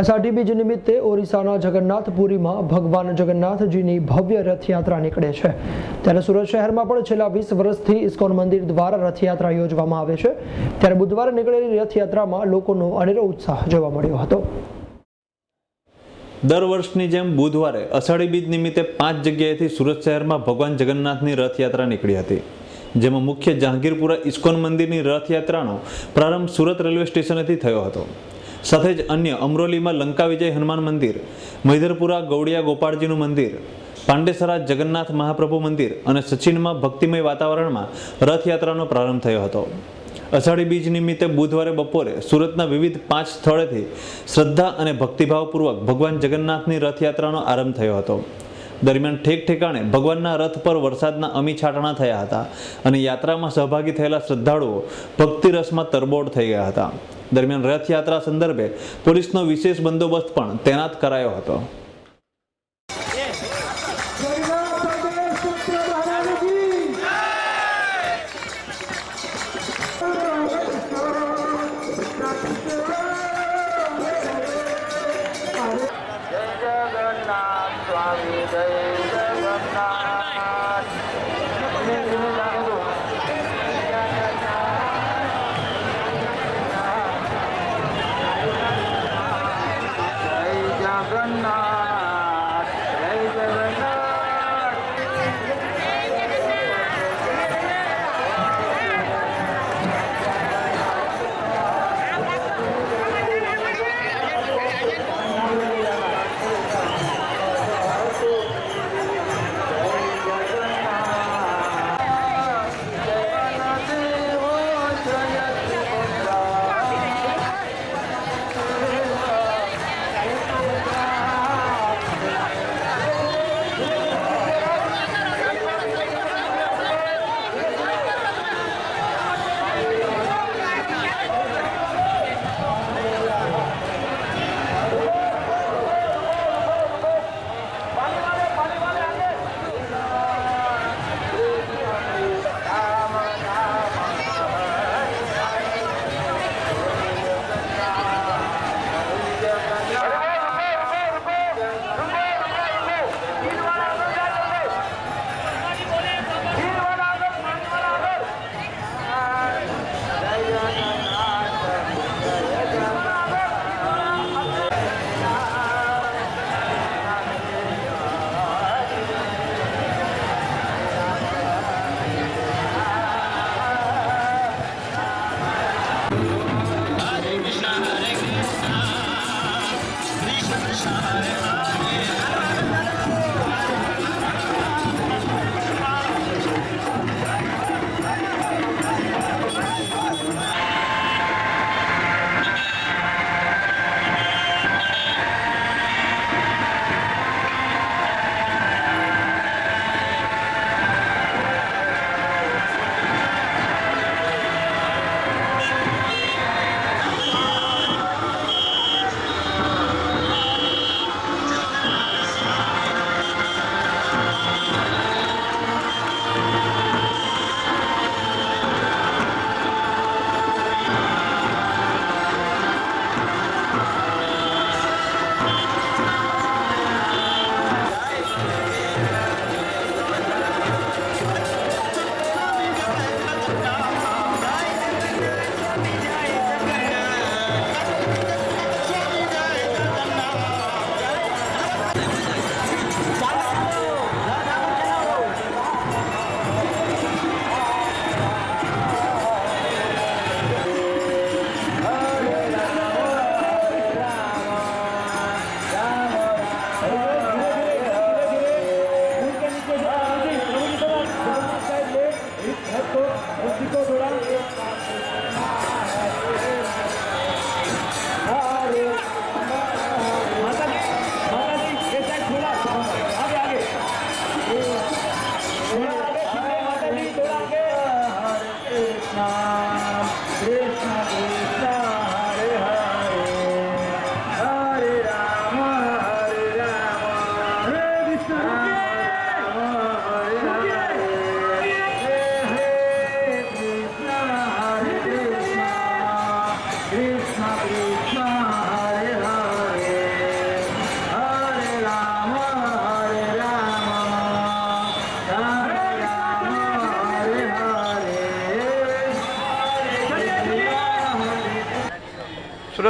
અષાઢી બીજ નિમિત્તે ઓરિસ્સાના જગન્નાથપુરીમાં ભગવાન જગન્નાથજીની ભવ્ય રથયાત્રા નીકળે છે. ત્યારે સુરત શહેરમાં પણ છેલ્લા વીસ વર્ષથી ઇસ્કોન મંદિર દ્વારા રથયાત્રા યોજવામાં આવે છે. ત્યારે બુધવારે નીકળેલી રથયાત્રામાં લોકોનો અનેરો ઉત્સાહ જોવા મળ્યો હતો. દર વર્ષની જેમ બુધવારે અષાઢી બીજ નિમિત્તે પાંચ જગ્યાએથી સુરત શહેરમાં ભગવાન જગન્નાથની રથયાત્રા નીકળી હતી. જેમાં મુખ્ય જહાંગીરપુરા ઇસ્કોન મંદિરની રથયાત્રાનો પ્રારંભ સુરત રેલવે સ્ટેશનેથી થયો હતો. સાથે જ અન્ય અમરોલીમાં લંકા વિજય હનુમાન મંદિર મૈધરપુરા ગૌડિયા ગોપાળજીનું મંદિર, પાંડેસરા જગન્નાથ મહાપ્રભુ મંદિર અને સચિનમાં ભક્તિમય વાતાવરણમાં રથયાત્રાનો પ્રારંભ થયો હતો. અષાઢી બીજ નિમિત્તે બુધવારે બપોરે સુરતના વિવિધ પાંચ સ્થળેથી શ્રદ્ધા અને ભક્તિભાવપૂર્વક ભગવાન જગન્નાથની રથયાત્રાનો આરંભ થયો હતો. દરમિયાન ઠેક ઠેકાણે ભગવાનના રથ પર વરસાદના અમી થયા હતા અને યાત્રામાં સહભાગી થયેલા શ્રદ્ધાળુઓ ભક્તિરસમાં તરબોળ થઈ ગયા હતા. દરમિયાન રથયાત્રા સંદર્ભે પોલીસનો વિશેષ બંદોબસ્ત પણ તૈનાત કરાયો હતો.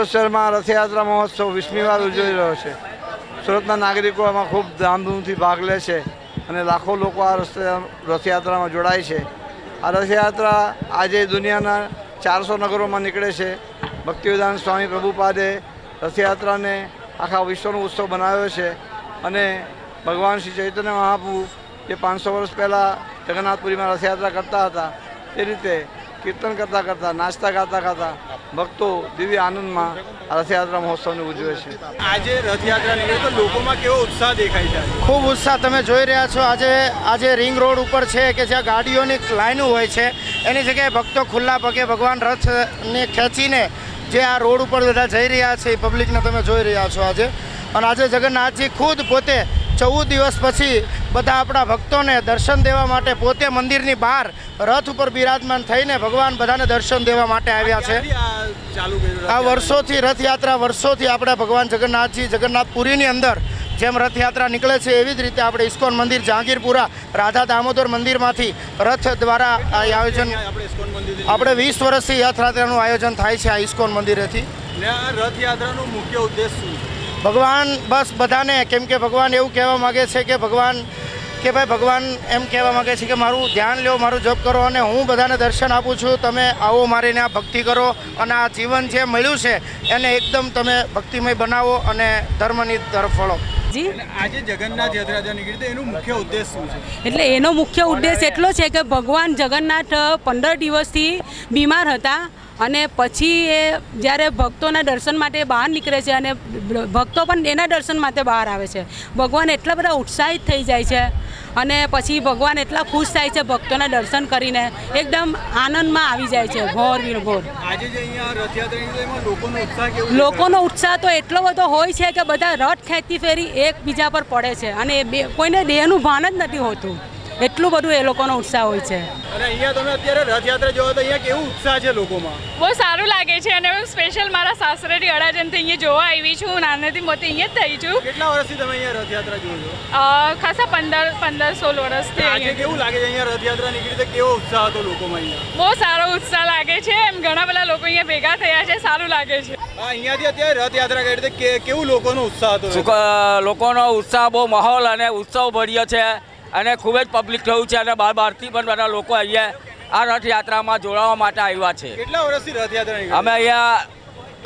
સુરત શહેરમાં રથયાત્રા મહોત્સવ વીસમી ઉજવી રહ્યો છે. સુરતના નાગરિકો આમાં ખૂબ ધામધૂમથી ભાગ લે છે અને લાખો લોકો આ રથયાત્રામાં જોડાય છે. આ રથયાત્રા આજે દુનિયાના ચારસો નગરોમાં નીકળે છે. ભક્તિવેદાંત સ્વામી પ્રભુપાદે રથયાત્રાને આખા વિશ્વનો ઉત્સવ બનાવ્યો છે અને ભગવાન શ્રી ચૈતન્ય મહાપ્રભુ જે પાંચસો વર્ષ પહેલાં જગન્નાથપુરીમાં રથયાત્રા કરતા હતા, તે રીતે કીર્તન કરતાં કરતાં નાચતા ખાતા ખાતા ભક્તો દિવ્ય આનંદમાં રથયાત્રા મહોત્સવને ઉજવે છે. આજે રથયાત્રા નીકળે તો લોકોમાં કેવો ઉત્સાહ દેખાય છે ખૂબ ઉત્સાહ તમે જોઈ રહ્યા છો. આજે આજે રિંગ રોડ ઉપર છે કે જ્યાં ગાડીઓની લાઈનો હોય છે એની જગ્યાએ ભક્તો ખુલ્લા પગે ભગવાન રથને ખેંચીને જે આ રોડ ઉપર બધા જઈ રહ્યા છે એ પબ્લિકને તમે જોઈ રહ્યા છો આજે. અને આજે જગન્નાથજી ખુદ પોતે ચૌદ દિવસ પછી બધા આપણા ભક્તોને દર્શન દેવા માટે પોતે મંદિરની બહાર રથ ઉપર બિરાજમાન થઈને ભગવાન બધાને દર્શન દેવા માટે આવ્યા છે. આ? વર્ષોથી રથયાત્રા વર્ષોથી આપણે ભગવાન જગન્નાથજી જગન્નાથપુરીની અંદર જેમ રથયાત્રા નીકળે છે એવી જ રીતે આપણે ઇસ્કોન મંદિર જહાંગીરપુરા રાધા દામોદર મંદિરમાંથી રથ દ્વારા આ આયોજન આપણે વીસ વર્ષથી રથયાત્રાનું આયોજન થાય છે આ ઇસ્કોન મંદિરેથી. ને રથયાત્રાનો મુખ્ય ઉદ્દેશ શું છે? ભગવાન બસ બધાને કેમ કે ભગવાન એવું કહેવા માગે છે કે ભગવાન કે ભાઈ ભગવાન એમ કહેવા માગે છે કે મારું ધ્યાન લો મારું જપ કરો અને હું બધાને દર્શન આપું છું. તમે આવો મારીને આ ભક્તિ કરો અને આ જીવન જે મળ્યું છે એને એકદમ તમે ભક્તિમય બનાવો અને ધર્મની તરફ વળો. આજે જગન્નાથ યાત્રા નીકળી એનું મુખ્ય ઉદ્દેશ શું છે? એટલે એનો મુખ્ય ઉદ્દેશ એટલો છે કે ભગવાન જગન્નાથ પંદર દિવસથી બીમાર હતા. અને પછી એ જ્યારે ભક્તોના દર્શન માટે બહાર નીકળે છે અને ભક્તો પણ એના દર્શન માટે બહાર આવે છે. ભગવાન એટલા બધા ઉત્સાહિત થઈ જાય છે અને પછી ભગવાન એટલા ખુશ થાય છે ભક્તોના દર્શન કરીને. એકદમ આનંદમાં આવી જાય છે. ભોર વિરભોર. લોકોનો ઉત્સાહ તો એટલો બધો હોય છે કે બધા રથ ખેંચતી ફેરી એકબીજા પર પડે છે અને કોઈને દેહનું ભાન જ નથી હોતું. એટલું બધું એ લોકોનો ઉત્સાહ હોય છે. અને અહીંયા તમે અત્યારે રથયાત્રા જોવો તો અહીંયા કેવું ઉત્સાહ છે લોકોમાં? બહુ સારું લાગે છે અને હું સ્પેશિયલ મારા સાસરેથી અડાજણથી અહીંયા જોવા આવી છું નાનેથી મોટી અહીંયા જ થઈ છું. કેટલા વર્ષથી તમે અહીંયા રથયાત્રા જુઓ છો? અ, ખાસા પંદર પંદર સોળ વર્ષથી આજે કેવું લાગે છે અહીંયા રથયાત્રા નીકળી તો કેવો ઉત્સાહ હતો લોકોમાં અહીંયા? બહુ સારો ઉત્સાહ લાગે છે એમ ઘણા બધા લોકો અહીંયા ભેગા થયા છે સારું લાગે છે. અહીંયાથી અત્યારે રથયાત્રા કરી તો કે- કેવું લોકોનો ઉત્સાહ હતો? લોકોનો ઉત્સાહ બહુ માહોલ અને ઉત્સવ ભર્યો છે. અને ખૂબ જ પબ્લિક થયું છે અને બહાર બહારથી પણ બધા લોકો અહીંયા આ રથયાત્રામાં જોડાવા માટે આવ્યા છે. કેટલા વર્ષથી રથયાત્રા અમે અહીંયા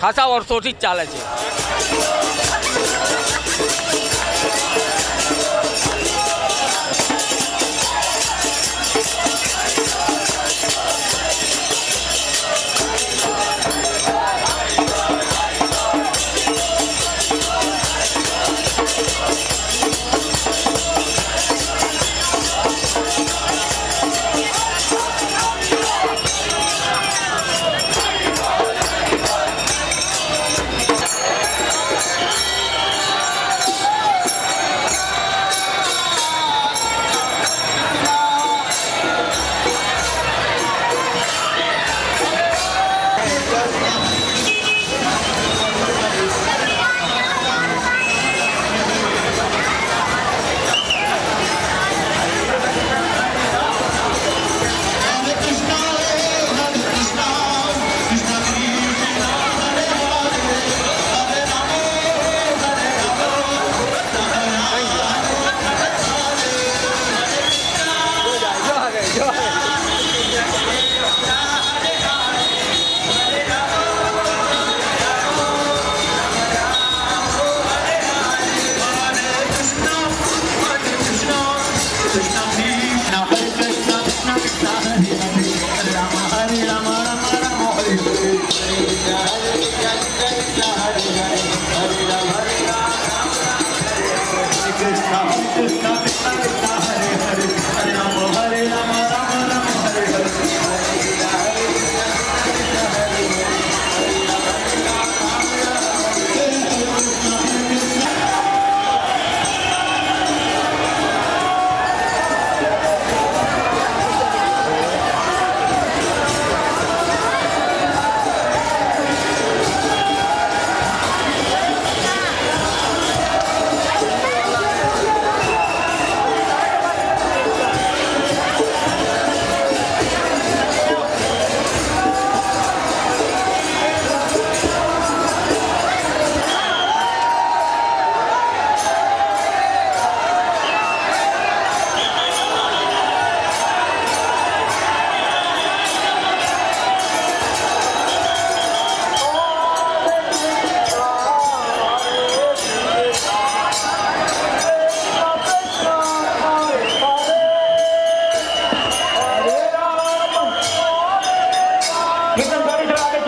ખાસા વર્ષોથી જ ચાલે છે.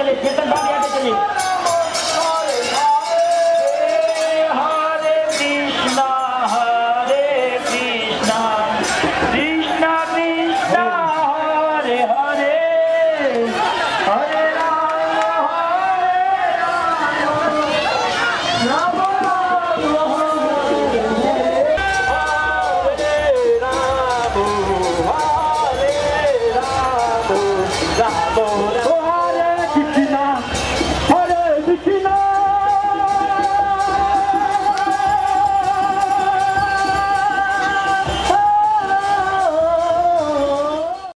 चलिए कीर्तन भाभी आगे चलिए